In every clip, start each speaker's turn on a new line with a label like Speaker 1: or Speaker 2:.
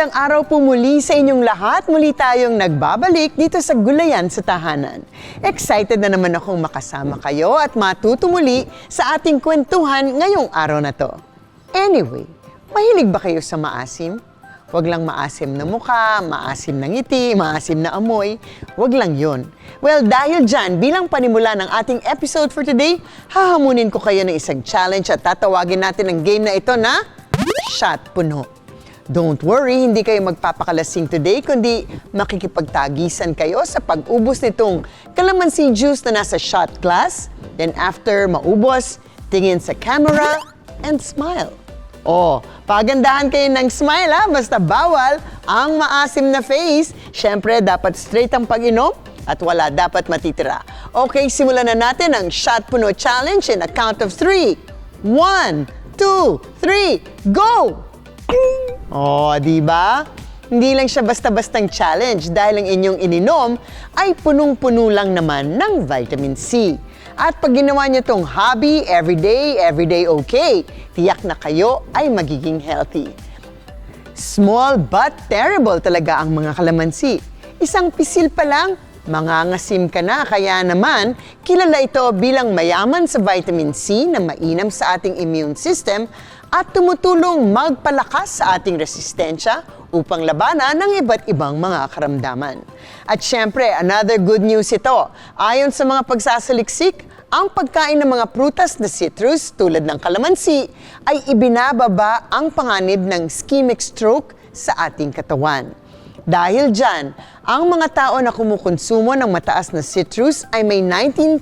Speaker 1: Magandang araw po muli sa inyong lahat. Muli tayong nagbabalik dito sa Gulayan sa Tahanan. Excited na naman akong makasama kayo at matuto muli sa ating kwentuhan ngayong araw na to. Anyway, mahilig ba kayo sa maasim? Huwag lang maasim na mukha, maasim na ngiti, maasim na amoy. Huwag lang yun. Well, dahil dyan, bilang panimula ng ating episode for today, hahamunin ko kayo ng isang challenge at tatawagin natin ang game na ito na Shot Puno. Don't worry, hindi kayo magpapakalasing today, kundi makikipagtagisan kayo sa pag-ubos nitong calamansi juice na nasa shot glass. Then after maubos, tingin sa camera and smile. Oh, pagandahan kayo ng smile ha, basta bawal ang maasim na face. Siyempre, dapat straight ang pag-inom at wala dapat matitira. Okay, simulan na natin ang Shot Puno Challenge in a count of three. One, two, three, go! Oh, di ba? Hindi lang siya basta-bastang challenge dahil ang inyong ininom ay punong-puno lang naman ng vitamin C. At pag ginawa niyo tong hobby, everyday, everyday okay, tiyak na kayo ay magiging healthy. Small but terrible talaga ang mga kalamansi. Isang pisil pa lang, mangangasim ka na. Kaya naman, kilala ito bilang mayaman sa vitamin C na mainam sa ating immune system at tumutulong magpalakas sa ating resistensya upang labanan ng iba't ibang mga karamdaman. At syempre, another good news ito. Ayon sa mga pagsasaliksik, ang pagkain ng mga prutas na citrus tulad ng kalamansi ay ibinababa ang panganib ng ischemic stroke sa ating katawan. Dahil dyan, ang mga tao na kumukonsumo ng mataas na citrus ay may 19%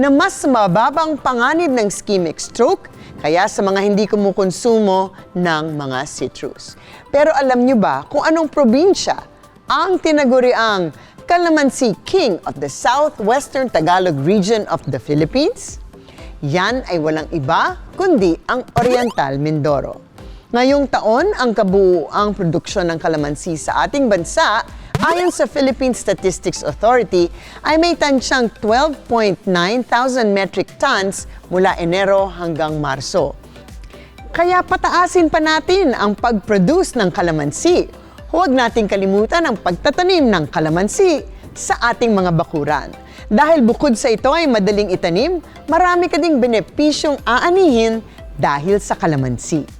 Speaker 1: na mas mababang panganib ng ischemic stroke kaya sa mga hindi kumukonsumo ng mga citrus. Pero alam nyo ba kung anong probinsya ang tinaguriang Calamansi King of the Southwestern Tagalog region of the Philippines? Yan ay walang iba kundi ang Oriental Mindoro. Ngayong taon, ang kabuuang produksyon ng kalamansi sa ating bansa ayon sa Philippine Statistics Authority ay may tansyang 12.9 thousand metric tons mula Enero hanggang Marso. Kaya pataasin pa natin ang pag-produce ng kalamansi. Huwag nating kalimutan ang pagtatanim ng kalamansi sa ating mga bakuran. Dahil bukod sa ito ay madaling itanim, marami ka ding benepisyong aanihin dahil sa kalamansi.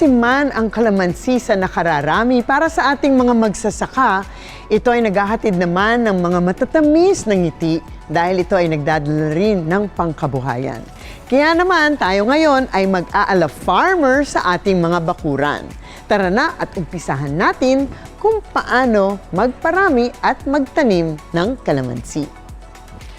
Speaker 1: Maasim man ang kalamansi sa nakararami para sa ating mga magsasaka, ito ay naghahatid naman ng mga matatamis na ngiti dahil ito ay nagdadala rin ng pangkabuhayan. Kaya naman tayo ngayon ay mag-aala farmer sa ating mga bakuran. Tara na at umpisahan natin kung paano magparami at magtanim ng kalamansi.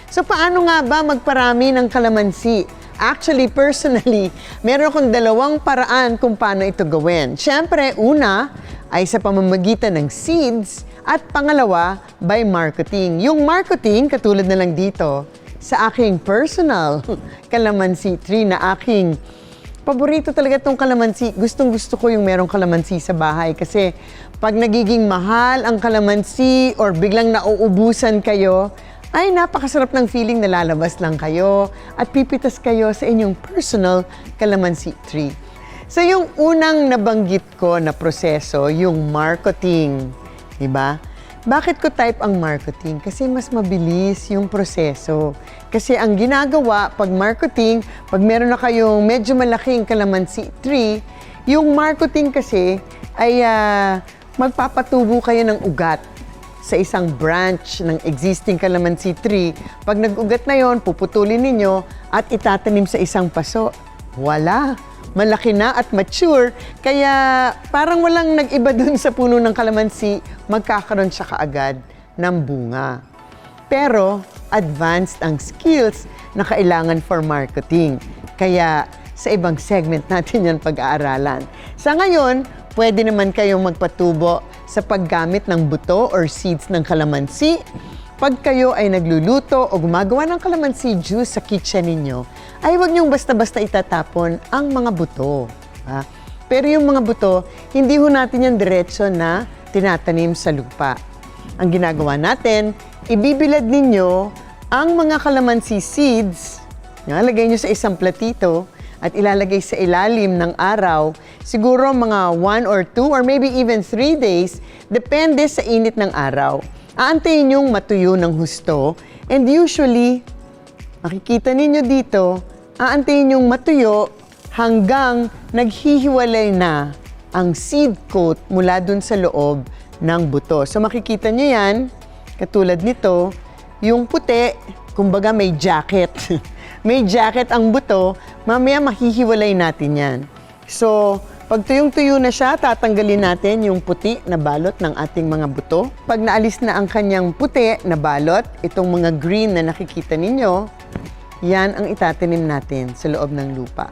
Speaker 1: So paano nga ba magparami ng kalamansi? Actually, personally, meron akong dalawang paraan kung paano ito gawin. Siyempre, una ay sa pamamagitan ng seeds at pangalawa, by marketing. Yung marketing, katulad na lang dito, sa aking personal calamansi tree na aking paborito talaga itong kalamansi. Gustong gusto ko yung merong kalamansi sa bahay kasi pag nagiging mahal ang kalamansi or biglang nauubusan kayo, ay napakasarap ng feeling na lalabas lang kayo at pipitas kayo sa inyong personal calamansi tree. So yung unang nabanggit ko na proseso, yung marketing, di ba? Bakit ko type ang marketing? Kasi mas mabilis yung proseso. Kasi ang ginagawa pag marketing, pag meron na kayong medyo malaking calamansi tree, yung marketing kasi ay uh, magpapatubo kayo ng ugat sa isang branch ng existing calamansi tree. Pag nag-ugat na yon, puputulin ninyo at itatanim sa isang paso. Wala! Malaki na at mature, kaya parang walang nag-iba dun sa puno ng kalamansi, magkakaroon siya kaagad ng bunga. Pero advanced ang skills na kailangan for marketing. Kaya sa ibang segment natin yan pag-aaralan. Sa ngayon, pwede naman kayong magpatubo sa paggamit ng buto or seeds ng kalamansi. pag kayo ay nagluluto o gumagawa ng kalamansi juice sa kitchen ninyo, ay huwag niyong basta-basta itatapon ang mga buto. ha? Pero yung mga buto, hindi ho natin yan diretso na tinatanim sa lupa. Ang ginagawa natin, ibibilad ninyo ang mga kalamansi seeds, lagay nyo sa isang platito, at ilalagay sa ilalim ng araw, siguro mga one or two or maybe even three days, depende sa init ng araw. Aantayin yung matuyo ng husto and usually, makikita ninyo dito, aantayin yung matuyo hanggang naghihiwalay na ang seed coat mula dun sa loob ng buto. So makikita nyo yan, katulad nito, yung puti, kumbaga may jacket. may jacket ang buto, mamaya mahihiwalay natin yan. So, pag tuyong-tuyo na siya, tatanggalin natin yung puti na balot ng ating mga buto. Pag naalis na ang kanyang puti na balot, itong mga green na nakikita ninyo, yan ang itatanim natin sa loob ng lupa.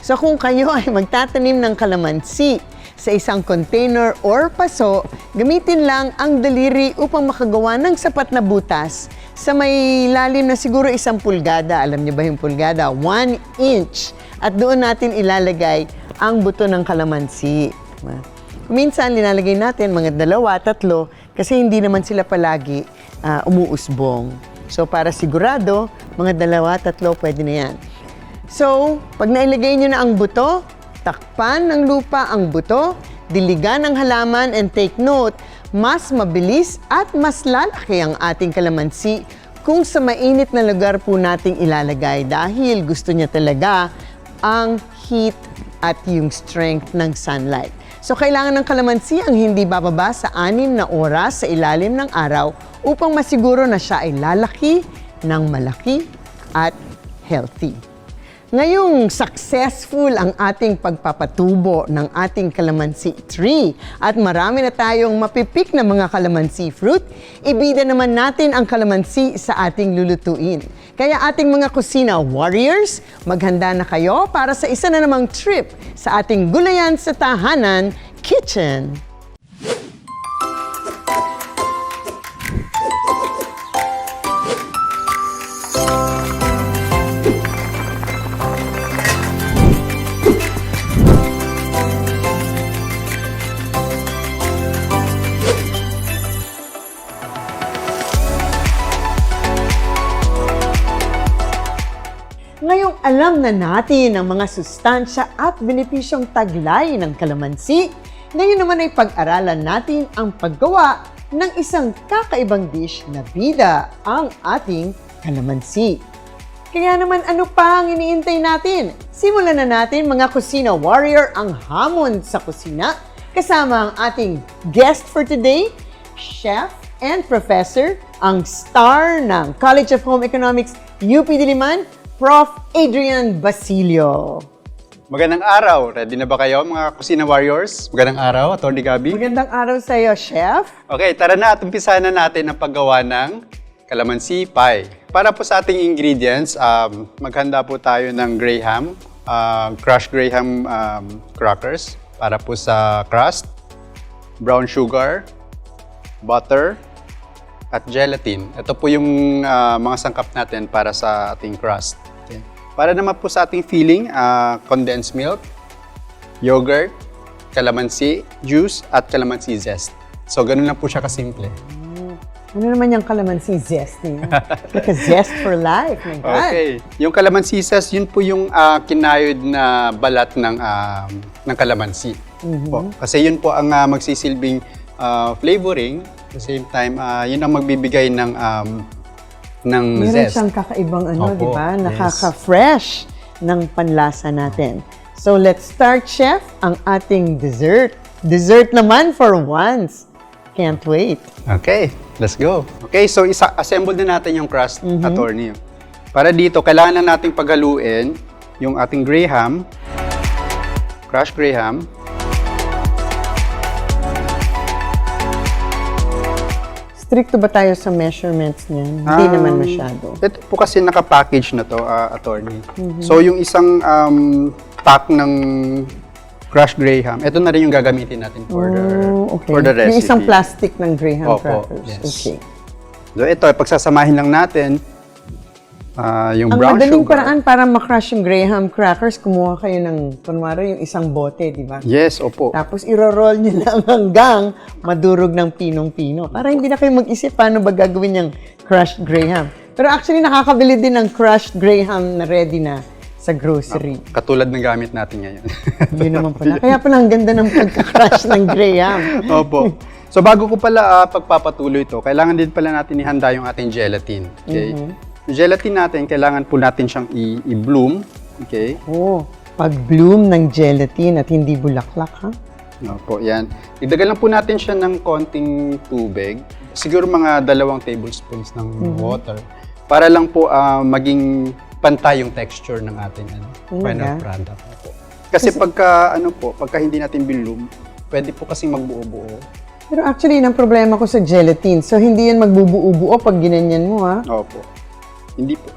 Speaker 1: So kung kayo ay magtatanim ng kalamansi sa isang container or paso, gamitin lang ang daliri upang makagawa ng sapat na butas sa may lalim na siguro isang pulgada. Alam niyo ba yung pulgada? One inch. At doon natin ilalagay ang buto ng kalamansi. Minsan, linalagay natin mga dalawa, tatlo, kasi hindi naman sila palagi ah, umuusbong. So, para sigurado, mga dalawa, tatlo, pwede na yan. So, pag nailagay nyo na ang buto, takpan ng lupa ang buto, diligan ang halaman, and take note, mas mabilis at mas lalaki ang ating kalamansi kung sa mainit na lugar po nating ilalagay dahil gusto niya talaga ang heat at yung strength ng sunlight. So, kailangan ng kalamansi ang hindi bababa sa anim na oras sa ilalim ng araw upang masiguro na siya ay lalaki ng malaki at healthy. Ngayong successful ang ating pagpapatubo ng ating kalamansi tree at marami na tayong mapipik na mga kalamansi fruit, ibida naman natin ang kalamansi sa ating lulutuin. Kaya ating mga kusina warriors, maghanda na kayo para sa isa na namang trip sa ating Gulayan sa Tahanan Kitchen. Alam na natin ang mga sustansya at benepisyong taglay ng kalamansi, ngayon naman ay pag-aralan natin ang paggawa ng isang kakaibang dish na bida ang ating kalamansi. Kaya naman ano pa ang iniintay natin? Simulan na natin mga kusina warrior ang hamon sa kusina kasama ang ating guest for today, chef and professor, ang star ng College of Home Economics UP Diliman, Prof. Adrian Basilio.
Speaker 2: Magandang araw. Ready na ba kayo mga Kusina Warriors? Magandang araw, Atty. Gabi.
Speaker 1: Magandang araw sa iyo, chef.
Speaker 2: Okay, tara na at umpisa na natin ang paggawa ng calamansi pie. Para po sa ating ingredients, um, maghanda po tayo ng graham, uh, crushed graham um, crackers para po sa crust, brown sugar, butter, at gelatin. Ito po yung uh, mga sangkap natin para sa ating crust. Okay. Para naman po sa ating filling, uh, condensed milk, yogurt, calamansi juice, at calamansi zest. So, ganun lang po siya kasimple.
Speaker 1: Ano naman yung calamansi zest niyo? like a zest for life. My God.
Speaker 2: Okay. Yung calamansi zest, yun po yung ah, kinayod na balat ng, ah, ng calamansi. Po. Kasi yun po ang ah, magsisilbing ah, flavoring. The same time, ah, yun ang magbibigay ng um, ng
Speaker 1: Meron
Speaker 2: zest.
Speaker 1: siyang kakaibang ano,
Speaker 2: Opo,
Speaker 1: di ba?
Speaker 2: yes.
Speaker 1: Nakaka-fresh ng panlasa natin. So let's start, chef, ang ating dessert. Dessert naman for once. Can't wait.
Speaker 2: Okay, let's go. Okay, so isa assemble na natin yung crust,
Speaker 1: Mm-hmm.
Speaker 2: attorney. Para dito, kailangan na nating paghaluin yung ating graham, crushed graham,
Speaker 1: Stricto ba tayo sa measurements niyan? Hindi
Speaker 2: Um,
Speaker 1: naman masyado.
Speaker 2: Ito po kasi nakapackage na to, ah, attorney.
Speaker 1: Mm-hmm.
Speaker 2: So yung isang um, pack ng crushed graham, ito na rin yung gagamitin natin for the
Speaker 1: Oh, okay.
Speaker 2: for the recipe.
Speaker 1: Yung isang plastic ng Graham
Speaker 2: Opo,
Speaker 1: crackers.
Speaker 2: yes.
Speaker 1: Okay.
Speaker 2: So ito, pagsasamahin lang natin ah, yung
Speaker 1: Ang
Speaker 2: brown
Speaker 1: madaling
Speaker 2: sugar.
Speaker 1: paraan para makrush yung graham crackers, kumuha kayo ng, kunwari, yung isang bote, di ba?
Speaker 2: Yes, opo.
Speaker 1: Tapos iro-roll nyo lang hanggang madurog ng pinong-pino. Para hindi na kayo mag-isip paano ba gagawin yung crushed graham. Pero actually, nakakabili din ng crushed graham na ready na sa grocery.
Speaker 2: Katulad ng gamit natin ngayon.
Speaker 1: Yun naman pala. Kaya pala ang ganda ng pagka-crush ng graham.
Speaker 2: Opo. So bago ko pala ah, pagpapatuloy ito, kailangan din pala natin ihanda yung ating gelatin. Okay? Yung gelatin natin, kailangan po natin siyang i-bloom. Okay?
Speaker 1: Oh, pag-bloom ng gelatin at hindi bulaklak, ha?
Speaker 2: Opo, yan. Idagal lang po natin siya ng konting tubig. Siguro mga dalawang tablespoons ng water. Para lang po ah, maging pantay yung texture ng ating ano, final
Speaker 1: Talaga?
Speaker 2: product. Opo. Kasi pagka, ano po, pagka hindi natin bloom, pwede po kasing magbuo-buo.
Speaker 1: Pero actually, yun ang problema ko sa gelatin. So, hindi yan magbubuo-buo pag ginanyan mo, ha?
Speaker 2: Opo. Hindi po.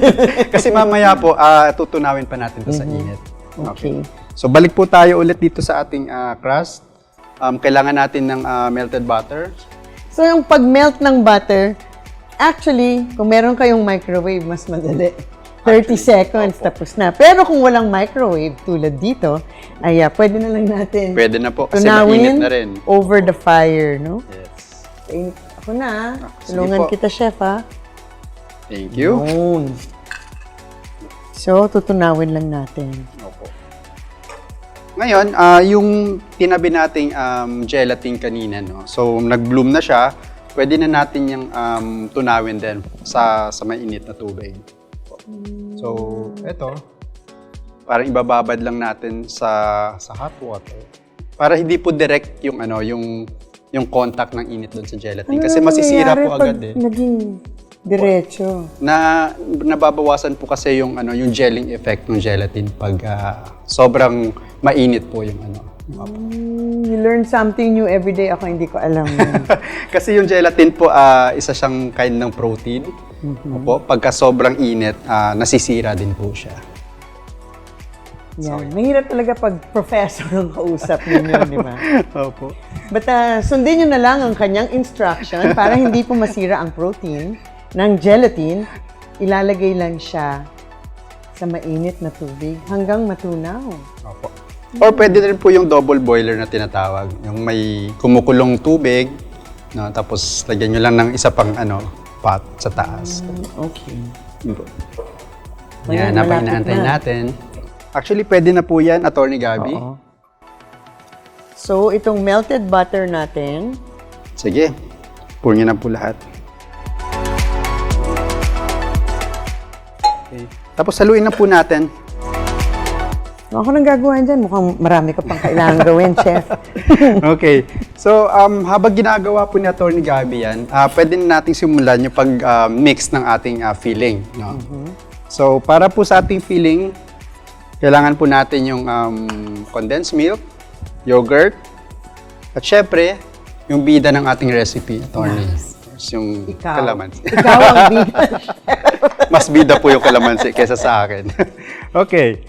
Speaker 2: Kasi mamaya po, ah, tutunawin pa natin to sa init.
Speaker 1: Okay.
Speaker 2: So balik po tayo ulit dito sa ating ah, crust. Um, kailangan natin ng ah, melted butter.
Speaker 1: So, yung pag-melt ng butter, actually, kung meron kayong microwave, mas madali. 30 seconds, tapos na. Pero kung walang microwave, tulad dito, ay ah, pwede na lang natin
Speaker 2: Pwede na po kasi mainit na rin.
Speaker 1: over the fire, no?
Speaker 2: Yes.
Speaker 1: Ako na. Tulungan kita, chef, ha?
Speaker 2: Thank you.
Speaker 1: Yun. So, tutunawin lang natin.
Speaker 2: Opo. Ngayon, ah, yung tinabi nating um, gelatin kanina, no? So, nag-bloom na siya. Pwede na natin yung um, tunawin din sa, sa mainit na tubig. So, eto. Parang ibababad lang natin sa sa hot water. Para hindi po direct yung ano, yung yung contact ng init doon sa gelatin. Kasi masisira
Speaker 1: nangyayari
Speaker 2: po agad
Speaker 1: pag
Speaker 2: eh.
Speaker 1: naging diretso.
Speaker 2: Na nababawasan po kasi yung ano, yung gelling effect ng gelatin pag ah, sobrang mainit po yung ano.
Speaker 1: Mm, you learn something new every day. Ako hindi ko alam. yun.
Speaker 2: Kasi yung gelatin po, ah, isa siyang kind ng protein. Opo, pagka sobrang init, ah, nasisira din po siya.
Speaker 1: Yan. Mahirap talaga pag professor ang kausap ninyo, di ba?
Speaker 2: Opo.
Speaker 1: But ah, sundin nyo na lang ang kanyang instruction para hindi po masira ang protein ng gelatin. Ilalagay lang siya sa mainit na tubig hanggang matunaw.
Speaker 2: Opo. Or pwede rin po yung double boiler na tinatawag. Yung may kumukulong tubig, no, tapos lagyan nyo lang ng isa pang ano, pot sa taas.
Speaker 1: Okay.
Speaker 2: Yan,
Speaker 1: malapit
Speaker 2: inaantay
Speaker 1: na.
Speaker 2: natin. Actually, pwede na po yan, Attorney Gabi.
Speaker 1: Oo. So, itong melted butter natin,
Speaker 2: Sige, pour nyo na po lahat. Okay. Tapos haluin na po natin.
Speaker 1: ako nang gagawa dyan. Mukhang marami ka pang kailangan gawin, chef.
Speaker 2: okay. So, um, habang ginagawa po ni Atty. Gabi yan, ah, pwede na natin simulan yung pag-mix ng ating ah, filling. No? So, para po sa ating filling, kailangan po natin yung um, condensed milk, yogurt, at syempre, yung bida ng ating recipe, Atty. Yung
Speaker 1: Ikaw.
Speaker 2: kalamansi.
Speaker 1: Ikaw ang bida.
Speaker 2: Mas bida po yung kalamansi kaysa sa akin. okay.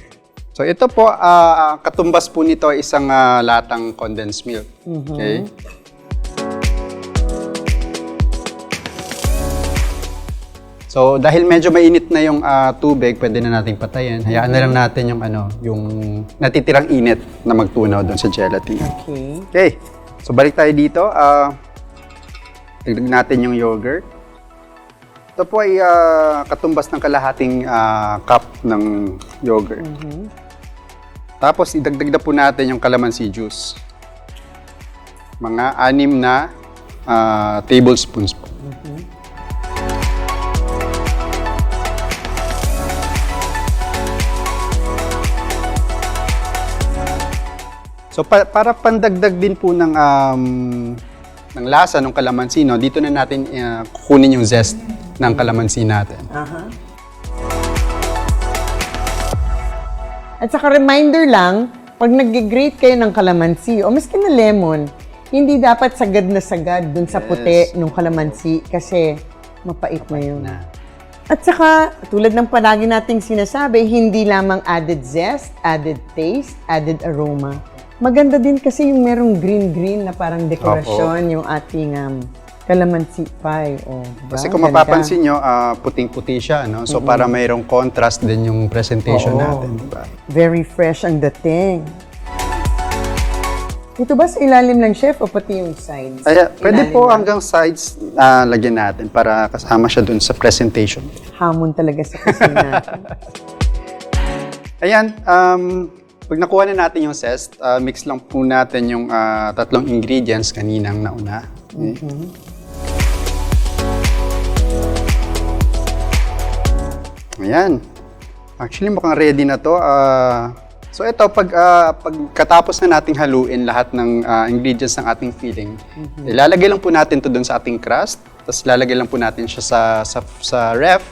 Speaker 2: So ito po, ah, katumbas po nito ay isang ah, latang condensed milk. Okay? So dahil medyo mainit na yung ah, tubig, pwede na nating patayin. Hayaan na lang natin yung ano, yung natitirang init na magtunaw doon sa gelatin.
Speaker 1: Okay.
Speaker 2: Okay. So balik tayo dito. Ah dagdag natin yung yogurt. Ito po ay ah, katumbas ng kalahating ah, cup ng yogurt. Tapos idagdag na po natin yung calamansi juice. Mga anim na ah, tablespoons po. So pa- para pandagdag din po ng um, ng lasa ng kalamansi, no, dito na natin uh, kukunin yung zest ng kalamansi natin.
Speaker 1: Aha. At saka reminder lang, pag nag-grate kayo ng kalamansi o maski na lemon, hindi dapat sagad na sagad dun sa puti ng kalamansi kasi mapait na yun.
Speaker 2: Na.
Speaker 1: At saka, tulad ng palagi nating sinasabi, hindi lamang added zest, added taste, added aroma. Maganda din kasi yung merong green-green na parang dekorasyon yung ating um, Calamansi pie. Oh, diba?
Speaker 2: Kasi kung
Speaker 1: Ganda.
Speaker 2: mapapansin nyo, ah, puting-puti siya, no? So para mayroong contrast din yung presentation
Speaker 1: Oo.
Speaker 2: natin, di ba?
Speaker 1: Very fresh ang dating. Ito ba sa ilalim lang, chef, o pati yung sides?
Speaker 2: Ay, pwede
Speaker 1: Ilalim
Speaker 2: po
Speaker 1: lang.
Speaker 2: hanggang sides na lagyan natin para kasama siya dun sa presentation.
Speaker 1: Hamon talaga sa kusina.
Speaker 2: Ayan, um, pag nakuha na natin yung zest, ah, mix lang po natin yung ah, tatlong ingredients kaninang nauna. Okay. Ayan. Actually, mukhang ready na to. Ah, so ito, pag, ah, pagkatapos na nating haluin lahat ng ah, ingredients ng ating filling, ilalagay lang po natin to dun sa ating crust. Tapos lalagay lang po natin siya sa, sa, sa ref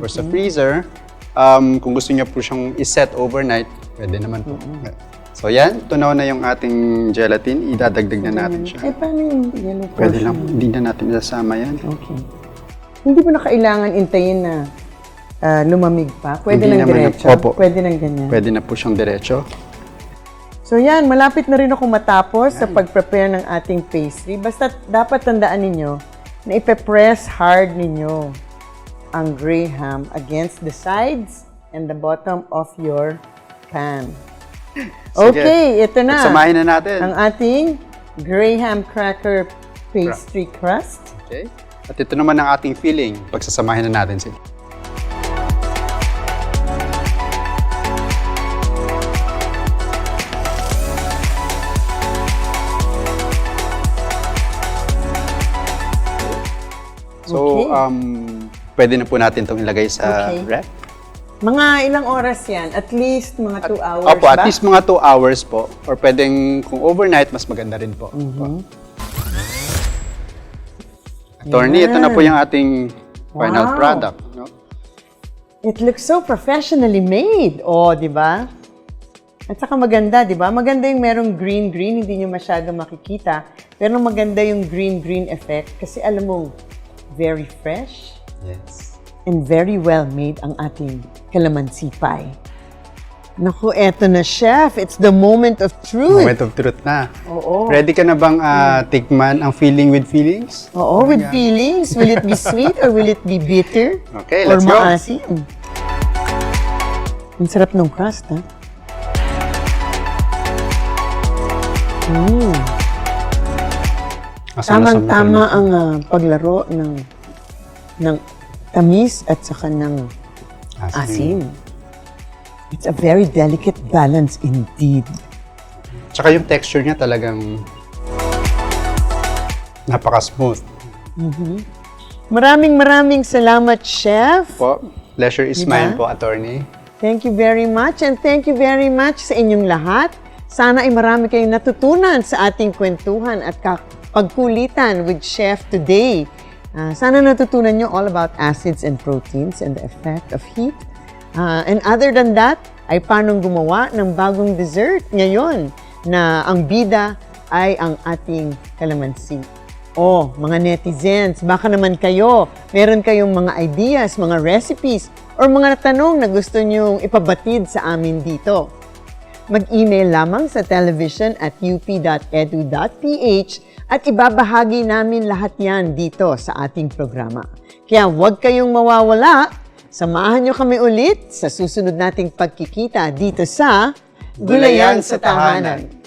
Speaker 2: or sa freezer. Um, kung gusto niyo po siyang iset overnight, pwede naman po. So yan, tunaw na yung ating gelatin. Idadagdag na natin siya.
Speaker 1: eh, paano yung yellow portion?
Speaker 2: Pwede lang, hindi na natin isasama yan.
Speaker 1: Okay. Hindi mo na kailangan intayin na ah, lumamig pa. Pwede
Speaker 2: Hindi
Speaker 1: nang
Speaker 2: naman na-
Speaker 1: diretso.
Speaker 2: Opo.
Speaker 1: Pwede nang ganyan.
Speaker 2: Pwede na po siyang diretso.
Speaker 1: So yan, malapit na rin ako matapos sa pag-prepare ng ating pastry. Basta dapat tandaan ninyo na ipe-press hard ninyo ang graham against the sides and the bottom of your pan. Okay, ito na.
Speaker 2: Pagsamahin na natin.
Speaker 1: Ang ating graham cracker pastry crust.
Speaker 2: Okay? At ito naman ang ating filling. Pagsasamahin na natin sila. So,
Speaker 1: Okay.
Speaker 2: um, pwede na po natin itong ilagay sa
Speaker 1: Okay.
Speaker 2: ref.
Speaker 1: Mga ilang oras yan? At least mga 2 hours
Speaker 2: Opo,
Speaker 1: ba?
Speaker 2: at least mga 2 hours po. Or pwedeng, kung overnight, mas maganda rin po.
Speaker 1: Mm-hmm.
Speaker 2: Attorney, ito na po yung ating final
Speaker 1: Wow.
Speaker 2: product. No?
Speaker 1: It looks so professionally made. Oh, di ba? At saka maganda, di ba? Maganda yung merong green-green, hindi nyo masyado makikita. Pero maganda yung green-green effect kasi alam mo, very fresh
Speaker 2: Yes.
Speaker 1: And very well made ang ating calamansi pie. Naku, eto na, chef. It's the moment of truth.
Speaker 2: Moment of truth na.
Speaker 1: Oo.
Speaker 2: Ready ka na bang ah, tikman ang feeling with feelings?
Speaker 1: Oo, with feelings. Will it be sweet or will it be bitter?
Speaker 2: Okay,
Speaker 1: or
Speaker 2: let's go.
Speaker 1: maasim? Ang sarap ng crust, ha? Mm. Tamang-tama ang ah, paglaro ng ng tamis at saka ng
Speaker 2: niyo?
Speaker 1: asim. It's a very delicate balance indeed.
Speaker 2: Tsaka yung texture niya talagang napaka-smooth.
Speaker 1: Maraming maraming salamat, Chef.
Speaker 2: Po, pleasure is
Speaker 1: Diba?
Speaker 2: mine po, attorney.
Speaker 1: Thank you very much and thank you very much sa inyong lahat. Sana ay marami kayong natutunan sa ating kwentuhan at pagkulitan with Chef today. Ah, sana natutunan nyo all about acids and proteins and the effect of heat. Ah, and other than that, ay paano gumawa ng bagong dessert ngayon na ang bida ay ang ating kalamansi. Oh, mga netizens, baka naman kayo, meron kayong mga ideas, mga recipes, or mga tanong na gusto nyong ipabatid sa amin dito. Mag-email lamang sa television at up.edu.ph at ibabahagi namin lahat yan dito sa ating programa. Kaya huwag kayong mawawala. Samahan nyo kami ulit sa susunod nating pagkikita dito sa Gulayan sa Tahanan.